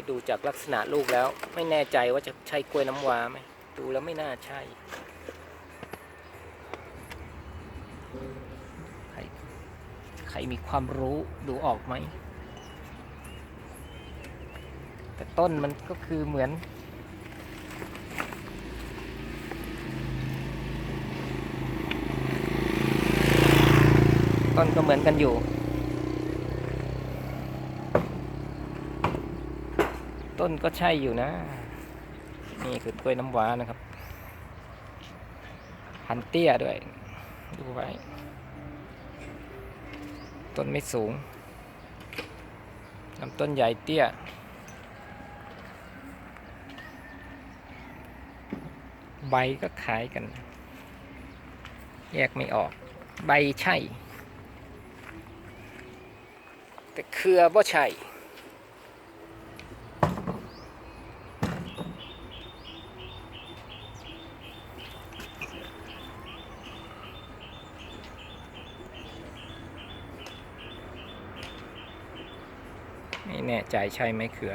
ี่ดูจากลักษณะลูกแล้ว ไม่แน่ใจว่าจะใช่กล้วยน้ำว้าไหมดูแล้วไม่น่าใช่ใครใครมีความรู้ดูออกไหม แต่ต้นมันก็คือเหมือนต้นก็เหมือนกันอยู่ ต้นก็ใช่อยู่นะ นี่คือกล้วยน้ำว้านะครับ พันเตี้ยด้วย ดูไว้ ต้นไม่สูงลำต้นใหญ่เตี้ย ใบก็คล้ายกัน แยกไม่ออก ใบใช่ แต่เครือบ่ใช่ ไม่แน่ใจใช่ไหมเครือ